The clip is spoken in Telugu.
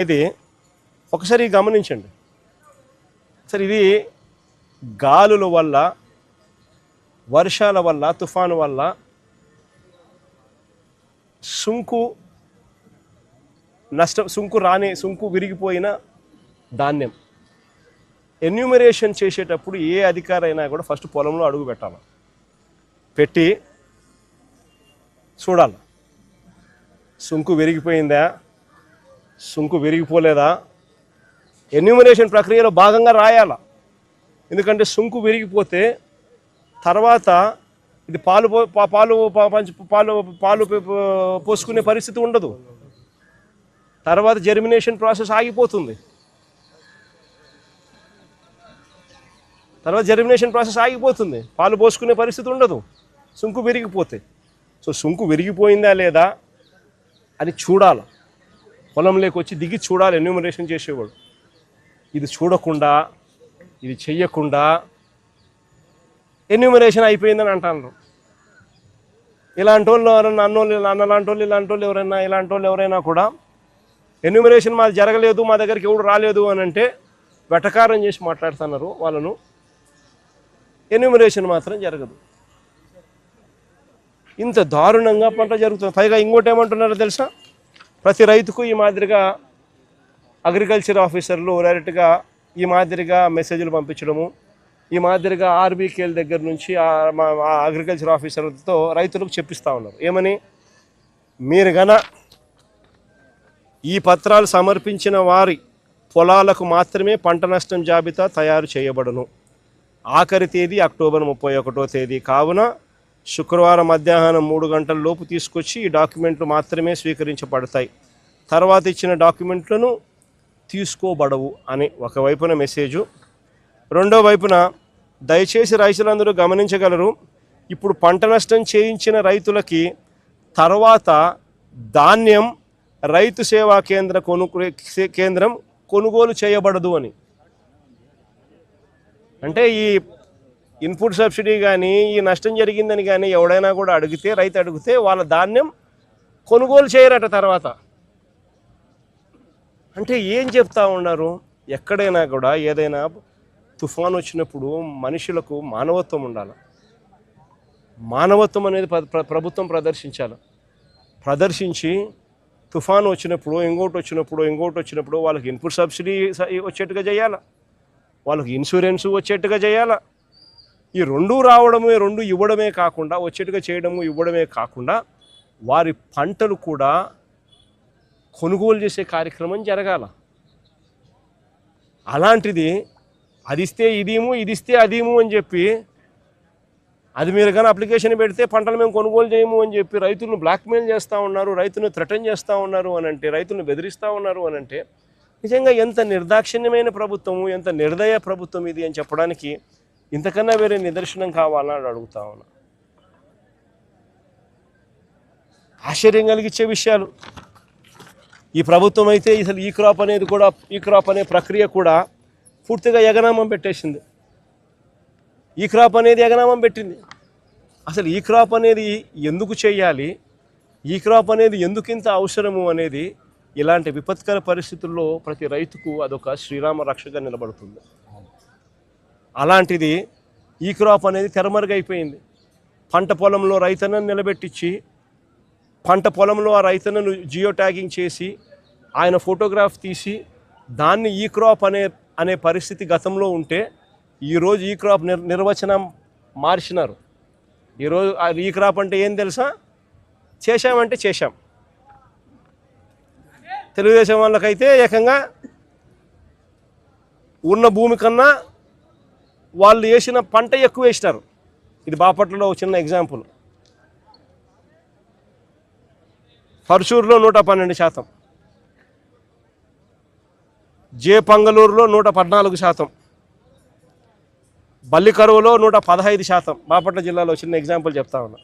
ఇది ఒకసారి గమనించండి. సరే ఇది గాలుల వల్ల వర్షాల వల్ల తుఫాను వల్ల సుంకు నష్టం సుంకు రాని సుంకు విరిగిపోయిన ధాన్యం. ఎన్యూమరేషన్ చేసేటప్పుడు ఏ అధికారి అయినా కూడా ఫస్ట్ పొలంలో అడుగు పెట్టాలి. పెట్టి చూడాలి. సుంకు విరిగిపోయిందా? సుంకు విరిగిపోలేదా? ఎన్యూమినేషన్ ప్రక్రియలో భాగంగా రాయాల? ఎందుకంటే సుంకు విరిగిపోతే తర్వాత ఇది పాలు పాలు పంచి పాలు పాలు పోసుకునే పరిస్థితి ఉండదు. తర్వాత జర్మినేషన్ ప్రాసెస్ ఆగిపోతుంది. తర్వాత జర్మినేషన్ ప్రాసెస్ ఆగిపోతుంది. పాలు పోసుకునే పరిస్థితి ఉండదు. సుంకు విరిగిపోతే. సో సుంకు విరిగిపోయిందా లేదా అని చూడాలి. పొలంలోకి వచ్చి దిగి చూడాలి ఎన్యూమరేషన్ చేసేవాడు. ఇది చూడకుండా ఇది చెయ్యకుండా ఎన్యూమరేషన్ అయిపోయిందని అంటాను ఇలాంటి వాళ్ళు ఎవరైనా అన్నోళ్ళు అన్న లాంటి వాళ్ళు ఇలాంటి వాళ్ళు ఎవరైనా ఇలాంటి వాళ్ళు ఎవరైనా కూడా ఎన్యూమరేషన్ మాది జరగలేదు మా దగ్గరికి ఎవడు రాలేదు అని అంటే వెటకారం చేసి మాట్లాడుతున్నారు వాళ్ళను ఎన్యూమరేషన్ మాత్రం జరగదు. ఇంత దారుణంగా పంట జరుగుతుంది. పైగా ఇంకోటి ఏమంటున్నారో తెలుసా? ప్రతి రైతుకు ఈ మాదిరిగా అగ్రికల్చర్ ఆఫీసర్లు డైరెక్ట్గా ఈ మాదిరిగా మెసేజ్లు పంపించడము ఈ మాదిరిగా ఆర్బీకేల దగ్గర నుంచి ఆ మా అగ్రికల్చర్ ఆఫీసర్లతో రైతులకు చెప్పిస్తూ ఉన్నారు. ఏమని? మీరు గన ఈ పత్రాలు సమర్పించిన వారి పొలాలకు మాత్రమే పంట నష్టం జాబితా తయారు చేయబడును. ఆఖరి తేదీ అక్టోబర్ ముప్పై ఒకటో తేదీ. కావున శుక్రవారం మధ్యాహ్నం మూడు గంటల లోపు తీసుకొచ్చి ఈ డాక్యుమెంట్లు మాత్రమే స్వీకరించబడతాయి. తర్వాత ఇచ్చిన డాక్యుమెంట్లను తీసుకోబడవు అని ఒకవైపున మెసేజు. రెండో వైపున దయచేసి రైతులందరూ గమనించగలరు ఇప్పుడు పంట నష్టం చేయించిన రైతులకి తర్వాత ధాన్యం రైతు సేవా కేంద్ర కొను కేంద్రం కొనుగోలు చేయబడదు అని. అంటే ఈ ఇన్పుట్ సబ్సిడీ కానీ ఈ నష్టం జరిగిందని కానీ ఎవడైనా కూడా అడిగితే రైతు అడిగితే వాళ్ళ ధాన్యం కొనుగోలు చేయరట తర్వాత. అంటే ఏం చెప్తా ఉన్నారు? ఎక్కడైనా కూడా ఏదైనా తుఫాన్ వచ్చినప్పుడు మనుషులకు మానవత్వం ఉండాలి. మానవత్వం అనేది ప్ర- ప్రభుత్వం ప్రదర్శించాలి. ప్రదర్శించి తుఫాన్ వచ్చినప్పుడు ఇంకోటి వచ్చినప్పుడు ఇంకోటి వచ్చినప్పుడు వాళ్ళకి ఇన్పుట్ సబ్సిడీ వచ్చేట్టుగా చేయాలి. వాళ్ళకి ఇన్సూరెన్స్ వచ్చేట్టుగా చేయాలా. ఈ రెండు రావడమే రెండు ఇవ్వడమే కాకుండా వచ్చేట్టుగా చేయడము ఇవ్వడమే కాకుండా వారి పంటలు కూడా కొనుగోలు చేసే కార్యక్రమం జరగాల. అలాంటిది అది ఇస్తే ఇదేమో ఇది ఇస్తే అదేమో అని చెప్పి అది మీరు కానీ అప్లికేషన్ పెడితే పంటలు మేము కొనుగోలు చేయము అని చెప్పి రైతులను బ్లాక్మెయిల్ చేస్తూ ఉన్నారు రైతులను థ్రెటన్ చేస్తూ ఉన్నారు అని అంటే రైతులను బెదిరిస్తూ ఉన్నారు అని అంటే నిజంగా ఎంత నిర్దాక్షిణ్యమైన ప్రభుత్వము ఎంత నిర్దయ ప్రభుత్వం ఇది అని చెప్పడానికి ఇంతకన్నా వేరే నిదర్శనం కావాలని అడుగుతా ఉన్నా. ఆశ్చర్యం కలిగించే విషయాలు. ఈ ప్రభుత్వం అయితే అసలు ఈ క్రాప్ అనేది కూడా ఈ క్రాప్ అనే ప్రక్రియ కూడా పూర్తిగా ఎగనామం పెట్టేసింది. ఈ క్రాప్ అనేది ఎగనామం పెట్టింది. అసలు ఈ క్రాప్ అనేది ఎందుకు చేయాలి? ఈ క్రాప్ అనేది ఎందుకు ఇంత అవసరము అనేది ఇలాంటి విపత్కర పరిస్థితుల్లో ప్రతి రైతుకు అదొక శ్రీరామ రక్షగా నిలబడుతుంది. అలాంటిది ఈ క్రాప్ అనేది తెరమరుగైపోయింది పంట పొలంలో రైతన్నను నిలబెట్టించి పంట పొలంలో ఆ రైతన్నను జియో ట్యాగింగ్ చేసి ఆయన ఫోటోగ్రాఫ్ తీసి దాన్ని ఈ క్రాప్ అనే అనే పరిస్థితి గతంలో ఉంటే ఈరోజు ఈ క్రాప్ నిర్ నిర్వచనం మార్చినారు. ఈరోజు ఆ ఈ క్రాప్ అంటే ఏం తెలుసా? చేశామంటే చేశాం. తెలుగుదేశం వాళ్ళకైతే ఏకంగా ఉన్న భూమి కన్నా వాళ్ళు వేసిన పంట ఎక్కువ వేసినారు. ఇది బాపట్లలో ఒక చిన్న ఎగ్జాంపుల్ పర్చూరులో నూట పన్నెండు శాతం. జేపంగలూరులో నూట పద్నాలుగు శాతం. బల్లికరువులో నూట పదహైదు శాతం. బాపట్ల జిల్లాలో చిన్న ఎగ్జాంపుల్ చెప్తా ఉన్నా.